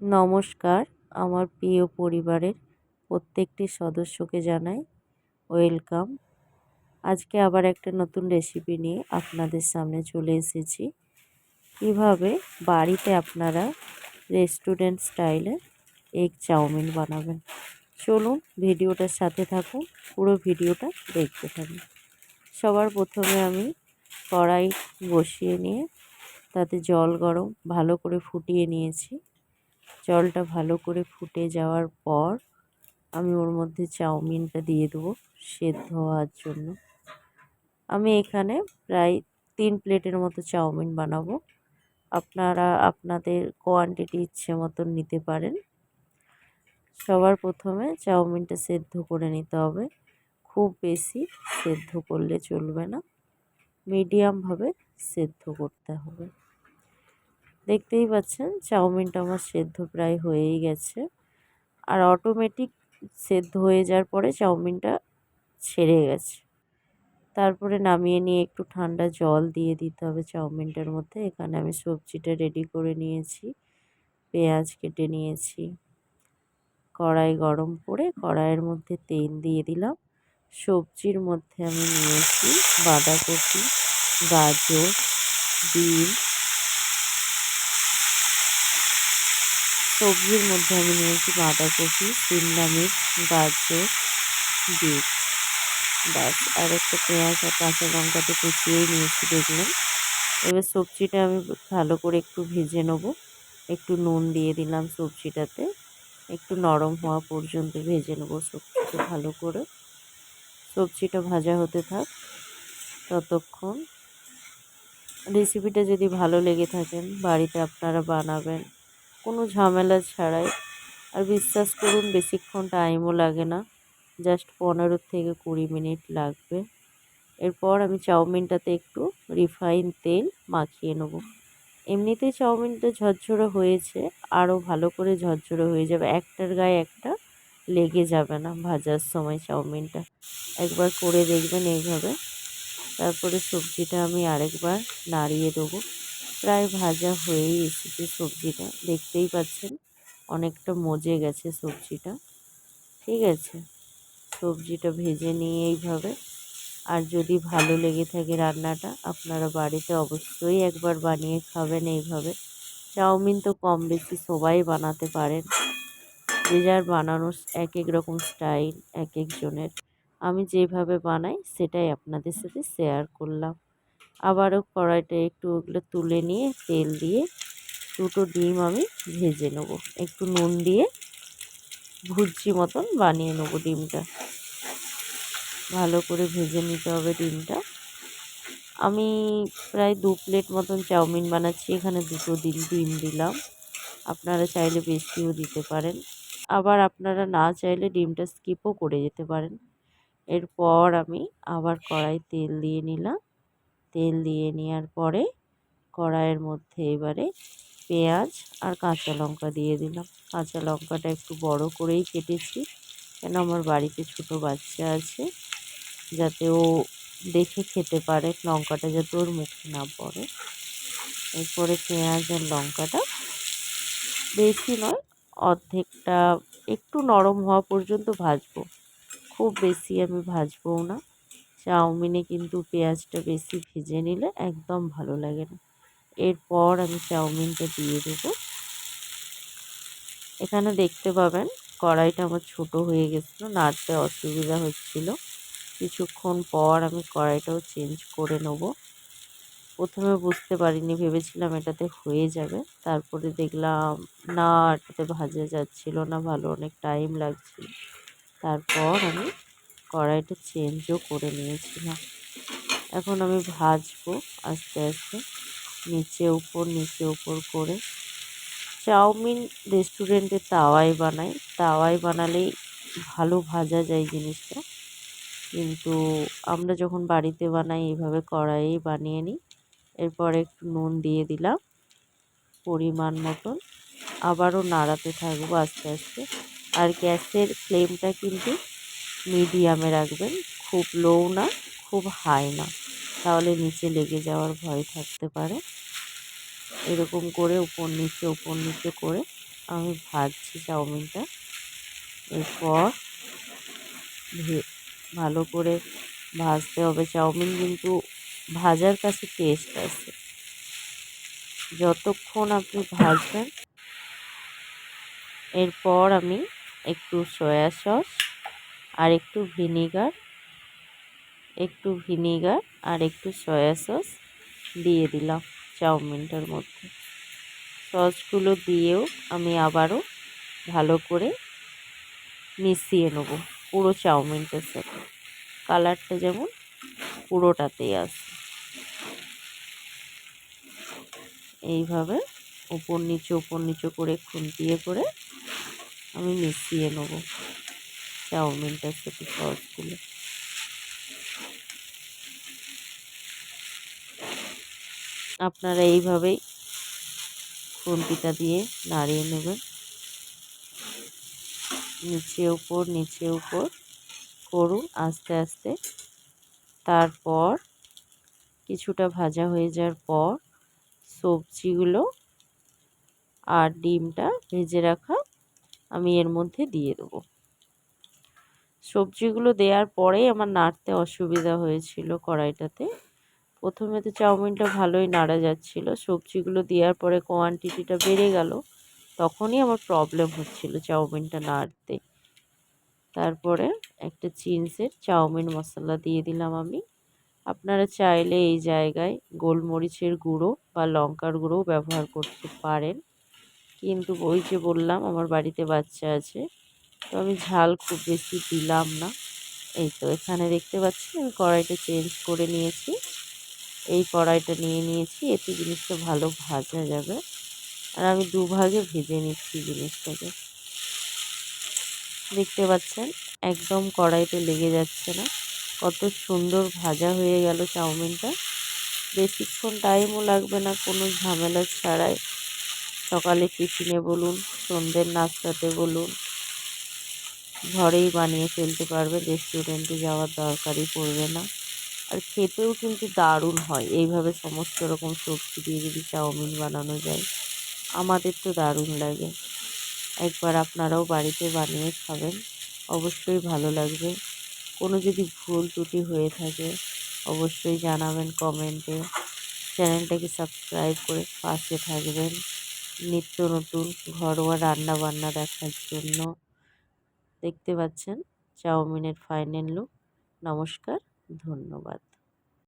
নমস্কার, আমার প্রিয় পরিবারের প্রত্যেকটি সদস্যকে জানাই ওয়েলকাম। আজকে আবার একটা নতুন রেসিপি নিয়ে আপনাদের সামনে চলে এসেছি। কীভাবে বাড়িতে আপনারা রেস্টুরেন্ট স্টাইলে এগ চাউমিন বানাবেন। চলুন ভিডিওটার সাথে থাকুন, পুরো ভিডিওটা দেখতে থাকুন। সবার প্রথমে আমি কড়াই বসিয়ে নিয়ে তাতে জল গরম ভালো করে ফুটিয়ে নিয়েছি। জলটা ভালো করে ফুটে যাওয়ার পর আমি ওর মধ্যে চাউমিনটা দিয়ে দেবো সেদ্ধ হওয়ার জন্য। আমি এখানে প্রায় তিন প্লেটের মতো চাউমিন বানাবো। আপনারা আপনাদের কোয়ান্টিটি ইচ্ছে মতন নিতে পারেন। সবার প্রথমে চাউমিনটা সেদ্ধ করে নিতে হবে। খুব বেশি সেদ্ধ করলে চলবে না। মিডিয়ামভাবে সেদ্ধ করতে হবে। দেখতেই পাচ্ছেন চাউমিনটা আমার সেদ্ধ প্রায় হয়েই গেছে। আর অটোমেটিক সেদ্ধ হয়ে যাওয়ার পরে চাউমিনটা ছেড়ে গেছে। তারপরে নামিয়ে নিয়ে একটু ঠান্ডা জল দিয়ে দিতে হবে চাউমিনটার মধ্যে। এখানে আমি সবজিটা রেডি করে নিয়েছি, পেঁয়াজ কেটে নিয়েছি, কড়াই গরম করে কড়াইয়ের মধ্যে তেল দিয়ে দিলাম। সবজির মধ্যে আমি নিয়েছি বাঁধাকপি, গাজর, বিন সবজির মধ্যে আমি নিয়েছি বাঁধাকপি শিমলা মির্চ, গাজর, বিট। ব্যাস, আর একটা পেঁয়াজ আর কাঁচা লঙ্কাতে কুচিয়েই নিয়েছি, দেখলেন? এবার সবজিটা আমি ভালো করে একটু ভেজে নেব। একটু নুন দিয়ে দিলাম সবজিটাতে। একটু নরম হওয়া পর্যন্ত ভেজে নেব সবজিটা ভালো করে। সবজিটা ভাজা হতে থাক ততক্ষণ। রেসিপিটা যদি ভালো লেগে থাকেন বাড়িতে আপনারা বানাবেন। কোনো ঝামেলা ছাড়াই। আর বিশ্বাস করুন, বেশিক্ষণ টাইমও লাগে না। জাস্ট পনেরো থেকে কুড়ি মিনিট লাগবে। এরপর আমি চাউমিনটাতে একটু রিফাইন তেল মাখিয়ে নেব। এমনিতেই চাউমিনটা ঝরঝরে হয়েছে আরও ভালো করে ঝরঝরে হয়ে যাবে। একটার গায়ে একটা লেগে যাবে না ভাজার সময় চাউমিনটা। একবার করে দেখবেন এইভাবে। তারপরে সবজিটা আমি আরেকবার নাড়িয়ে দেবো। প্রায় ভাজা হয়েই এসেছে সবজিটা। দেখতেই পাচ্ছেন, অনেকটা মজে গেছে সবজিটা। ঠিক আছে, সবজিটা ভেজে নিয়ে এইভাবে। আর যদি ভালো লেগে থাকে রান্নাটা, আপনারা বাড়িতে অবশ্যই একবার বানিয়ে খাবেন এইভাবে। চাউমিন তো কম বেশি সবাই বানাতে পারেন। যে যার বানানোর এক এক রকম স্টাইল, এক একজনের আমি যেভাবে বানাই, সেটাই আপনাদের সাথে শেয়ার করলাম। আবারও কড়াইটা একটু ওগুলো তুলে নিয়ে তেল দিয়ে দুটো ডিম আমি ভেজে নেব। একটু নুন দিয়ে ভুজি মতন বানিয়ে নেব ডিমটা। ভালো করে ভেজে নিতে হবে ডিমটা। আমি প্রায় দু প্লেট মতন চাউমিন বানাচ্ছি, এখানে দুটো ডিম ডিম দিলাম। আপনারা চাইলে বেশিও দিতে পারেন। আবার আপনারা না চাইলে ডিমটা স্কিপও করে যেতে পারেন। এরপর আমি আবার কড়াই তেল দিয়ে নিলাম। তেল দিয়ে নেওয়ার পরে কড়াইয়ের মধ্যে এবারে পেঁয়াজ আর কাঁচা লঙ্কা দিয়ে দিলাম। কাঁচা লঙ্কাটা একটু বড় করেই কেটেছি, কেন আমার বাড়িতে ছোট বাচ্চা আছে, যাতে ও দেখে খেতে পারে লঙ্কাটা যাতে ওর মুখে না পড়ে। এরপরে পেঁয়াজ আর লঙ্কাটা বেশি নয়, অর্ধেকটা একটু নরম হওয়া পর্যন্ত ভাজবো। খুব বেশি আমি ভাজবও না। চাউমিনে কিন্তু পেঁয়াজটা বেশি ভেজে নিলে একদম ভালো লাগে না। এরপর আমি চাউমিনটা দিয়ে দেবো। এখানে দেখতে পাবেন কড়াইটা আমার ছোট হয়ে গেছিল, নাড়তে অসুবিধা হচ্ছিল। কিছুক্ষণ পর আমি কড়াইটাও চেঞ্জ করে নেব। প্রথমে বুঝতে পারিনি, ভেবেছিলাম এটাতে হয়ে যাবে। তারপরে দেখলাম, না, এটাতে ভাজা যাচ্ছিল না, ভালো অনেক টাইম লাগছিল। তারপর আমি কড়াইটা চেঞ্জও করে নিয়েছিলাম। এখন আমি ভাজবো আস্তে আস্তে, নিচে উপর নিচে উপর করে। চাউমিন রেস্টুরেন্টে তাওয়াই বানাই। তাওয়াই বানালেই ভালো ভাজা যায় জিনিসটা। কিন্তু আমরা যখন বাড়িতে বানাই, এইভাবে কড়াইয়ে বানিয়ে নিই। এরপর একটু নুন দিয়ে দিলাম পরিমাণ মতন। আবারও নাড়াতে থাকব আস্তে আস্তে। আর গ্যাসের ফ্লেমটা কিন্তু মিডিয়ামে রাখবেন, খুব লো না, খুব হাই না। তাহলে নিচে লেগে যাওয়ার ভয় থাকতে পারে। এরকম করে উপর নিচে উপর নিচে করে আমি ভাজছি চাউমিনটা। এরপর ভালো করে ভাজতে হবে। চাউমিন কিন্তু ভাজার কাছে টেস্ট আছে। যতক্ষণ আপনি ভাজবেন, এরপর আমি একটু সয়া সস আর একটু ভিনিগার একটু ভিনিগার আর একটু সয়া সস দিয়ে দিলাম চাউমিনটার মধ্যে। সসগুলো দিয়েও আমি আবারও ভালো করে মিশিয়ে নেব পুরো চাউমিনটার সাথে। কালারটা যেমন পুরোটাতেই আসে এইভাবে উপর নিচে উপর নিচে করে খুন্তিয়ে করে আমি মিশিয়ে নেব। চাউমিনটার সাথে সসগুলো আপনারা এইভাবেই খুন্তিটা দিয়ে নাড়িয়ে নেবেন। নিচে উপর নিচে উপর করুন আস্তে আস্তে। তারপর কিছুটা ভাজা হয়ে যাওয়ার পর সবজিগুলো আর ডিমটা ভেজে রাখা আমি এর মধ্যে দিয়ে দেবো। সবজিগুলো দেওয়ার পরেই আমার নাড়তে অসুবিধা হয়েছিল কড়াইটাতে। প্রথমে তো চাউমিনটা ভালোই নাড়া যাচ্ছিল, সবজিগুলো দেওয়ার পরে কোয়ান্টিটিটা বেড়ে গেল, তখনই আমার প্রবলেম হচ্ছিল চাউমিনটা নাড়তে। তারপরে একটা চিনসের চাউমিন মশলা দিয়ে দিলাম আমি। আপনারা চাইলে এই জায়গায় গোলমরিচের গুঁড়ো বা লঙ্কার গুঁড়োও ব্যবহার করতে পারেন। কিন্তু ওই যে বললাম, আমার বাড়িতে বাচ্চা আছে তো আমি ঝাল খুব বেশি দিলাম না। এই তো এখানে দেখতে পাচ্ছি আমি কড়াইটা চেঞ্জ করে নিয়েছি। এই কড়াইটা নিয়ে নিয়েছি, এতে জিনিসটা ভালো ভাজা যাবে। আর আমি দুভাগে ভেজে নিচ্ছি জিনিসটাকে। দেখতে পাচ্ছেন, একদম কড়াইতে লেগে যাচ্ছে না। কত সুন্দর ভাজা হয়ে গেল চাউমিনটা। বেশিক্ষণ টাইমও লাগবে না কোনো ঝামেলা ছাড়াই। সকালে টিফিনে বলুন, সন্ধ্যের নাস্তাতে বলুন ঘরেই বানিয়ে ফেলতে পারবে রেস্টুরেন্টে যাওয়ার দরকারই পড়বে না। আর খেতেও কিন্তু দারুণ হয়। এইভাবে সমস্ত রকম সবজি দিয়ে যদি চাউমিন বানানো যায়, আমাদের তো দারুণ লাগে। একবার আপনারাও বাড়িতে বানিয়ে খাবেন। অবশ্যই ভালো লাগবে। কোনো যদি ভুল ত্রুটি হয়ে থাকে, অবশ্যই জানাবেন কমেন্টে। চ্যানেলটাকে সাবস্ক্রাইব করে পাশে থাকবেন। নিত্য নতুন ঘরোয়া রান্না বান্না দেখার জন্য। দেখতে পাচ্ছেন চাউমিনের ফাইনাল লুক। নমস্কার ধন্যবাদ।